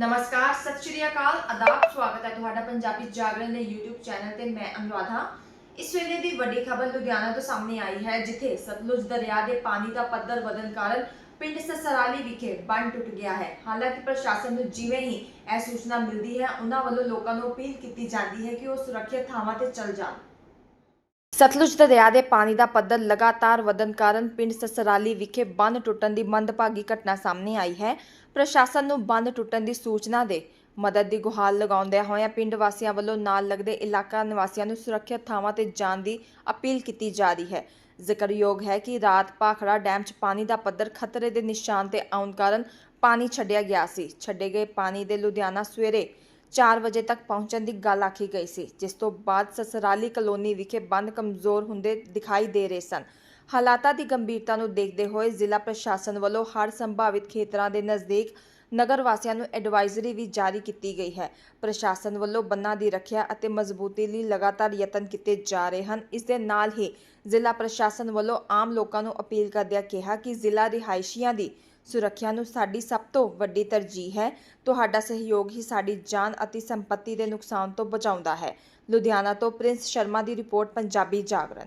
ਨਮਸਕਾਰ, ਸਤਿ ਸ਼੍ਰੀ ਅਕਾਲ, ਆਦਾਬ, ਸਵਾਗਤ ਹੈ ਤੁਹਾਡਾ ਪੰਜਾਬੀ ਜਾਗਰਣ ਦੇ YouTube ਚੈਨਲ ਤੇ ਮੈਂ ਅਨੁਰਾਧਾ। ਇਸ ਵੇਲੇ ਦੀ ਵੱਡੀ ਖਬਰ ਲੁਧਿਆਣਾ ਤੋਂ ਸਾਹਮਣੇ ਆਈ ਹੈ, ਜਿੱਥੇ ਸਤਲੁਜ ਦਰਿਆ ਦੇ ਪਾਣੀ ਦਾ ਪੱਧਰ ਵਧਣ ਕਾਰਨ ਪਿੰਡ ਸਸਰਾਲੀ ਵਿਖੇ ਬੰਨ ਟੁੱਟ ਗਿਆ ਹੈ। ਹਾਲਾਂਕਿ ਪ੍ਰਸ਼ਾਸਨ ਨੂੰ ਜਿਵੇਂ ਹੀ ਇਹ ਸੂਚਨਾ ਮਿਲਦੀ ਹੈ, ਉਹਨਾਂ ਵੱਲੋਂ ਲੋਕਾਂ ਨੂੰ ਅਪੀਲ ਕੀਤੀ ਜਾਂਦੀ ਹੈ ਕਿ ਉਹ ਸੁਰੱਖਿਅਤ ਥਾਵਾਂ ਤੇ ਚਲ ਜਾਣ। ਸਤਲੁਜ ਦਰਿਆ ਦੇ ਪਾਣੀ ਦਾ ਪੱਧਰ ਲਗਾਤਾਰ ਵਧਣ ਕਾਰਨ ਪਿੰਡ ਸਸਰਾਲੀ ਵਿਖੇ ਬੰਨ ਟੁੱਟਣ ਦੀ ਮੰਦਭਾਗੀ ਘਟਨਾ ਸਾਹਮਣੇ ਆਈ ਹੈ। ਪ੍ਰਸ਼ਾਸਨ ਨੂੰ ਬੰਨ ਟੁੱਟਣ ਦੀ ਸੂਚਨਾ ਦੇ ਮਦਦ ਦੀ ਗੁਹਾਰ ਲਗਾਉਂਦਿਆਂ ਹੋਇਆਂ ਪਿੰਡ ਵਾਸੀਆਂ ਵੱਲੋਂ ਨਾਲ ਲੱਗਦੇ ਇਲਾਕਾ ਨਿਵਾਸੀਆਂ ਨੂੰ ਸੁਰੱਖਿਅਤ ਥਾਵਾਂ ਤੇ ਜਾਣ ਦੀ ਅਪੀਲ ਕੀਤੀ ਜਾ ਰਹੀ ਹੈ। ਜ਼ਿਕਰਯੋਗ ਹੈ ਕਿ ਰਾਤ ਭਾਖੜਾ ਡੈਮ 'ਚ ਪਾਣੀ ਦਾ ਪੱਧਰ ਖਤਰੇ ਦੇ ਨਿਸ਼ਾਨ ਤੇ ਆਉਣ ਕਾਰਨ ਪਾਣੀ ਛੱਡਿਆ ਗਿਆ ਸੀ। ਛੱਡੇ ਗਏ ਪਾਣੀ ਦੇ ਲੁਧਿਆਣਾ ਸਵੇਰੇ 4 ਵਜੇ ਤੱਕ ਪਹੁੰਚਣ ਦੀ ਗੱਲ ਆਖੀ ਗਈ ਸੀ, ਜਿਸ ਤੋਂ ਬਾਅਦ ਸਸਰਾਲੀ ਕਲੋਨੀ ਵਿਖੇ ਬੰਦ ਕਮਜ਼ੋਰ ਹੁੰਦੇ ਦਿਖਾਈ ਦੇ ਰਹੇ ਸਨ। ਹਾਲਾਤਾਂ ਦੀ ਗੰਭੀਰਤਾ ਨੂੰ ਦੇਖਦੇ ਹੋਏ ਜ਼ਿਲ੍ਹਾ ਪ੍ਰਸ਼ਾਸਨ ਵੱਲੋਂ ਹਰ ਸੰਭਾਵਿਤ ਖੇਤਰਾਂ ਦੇ ਨਜ਼ਦੀਕ ਨਗਰ ਵਾਸੀਆਂ ਨੂੰ ਐਡਵਾਈਜ਼ਰੀ ਵੀ ਜਾਰੀ ਕੀਤੀ ਗਈ ਹੈ। ਪ੍ਰਸ਼ਾਸਨ ਵੱਲੋਂ ਬੰਨਾਂ ਦੀ ਰੱਖਿਆ ਅਤੇ ਮਜ਼ਬੂਤੀ ਲਈ ਲਗਾਤਾਰ ਯਤਨ ਕੀਤੇ ਜਾ ਰਹੇ ਹਨ। ਇਸ ਦੇ ਨਾਲ ਹੀ ਜ਼ਿਲ੍ਹਾ ਪ੍ਰਸ਼ਾਸਨ ਵੱਲੋਂ ਆਮ ਲੋਕਾਂ ਨੂੰ ਅਪੀਲ ਕਰਦਿਆਂ ਕਿਹਾ ਕਿ ਜ਼ਿਲ੍ਹਾ ਰਿਹਾਇਸ਼ੀਆਂ ਦੀ ਸੁਰੱਖਿਆ ਨੂੰ ਸਾਡੀ ਸਭ ਤੋਂ ਵੱਡੀ ਤਰਜੀਹ ਹੈ। ਤੁਹਾਡਾ ਸਹਿਯੋਗ ਹੀ ਸਾਡੀ ਜਾਨ ਅਤੇ ਸੰਪਤੀ ਦੇ ਨੁਕਸਾਨ ਤੋਂ ਬਚਾਉਂਦਾ ਹੈ। ਲੁਧਿਆਣਾ ਤੋਂ ਪ੍ਰਿੰਸ ਸ਼ਰਮਾ ਦੀ ਰਿਪੋਰਟ, ਪੰਜਾਬੀ ਜਾਗਰਣ।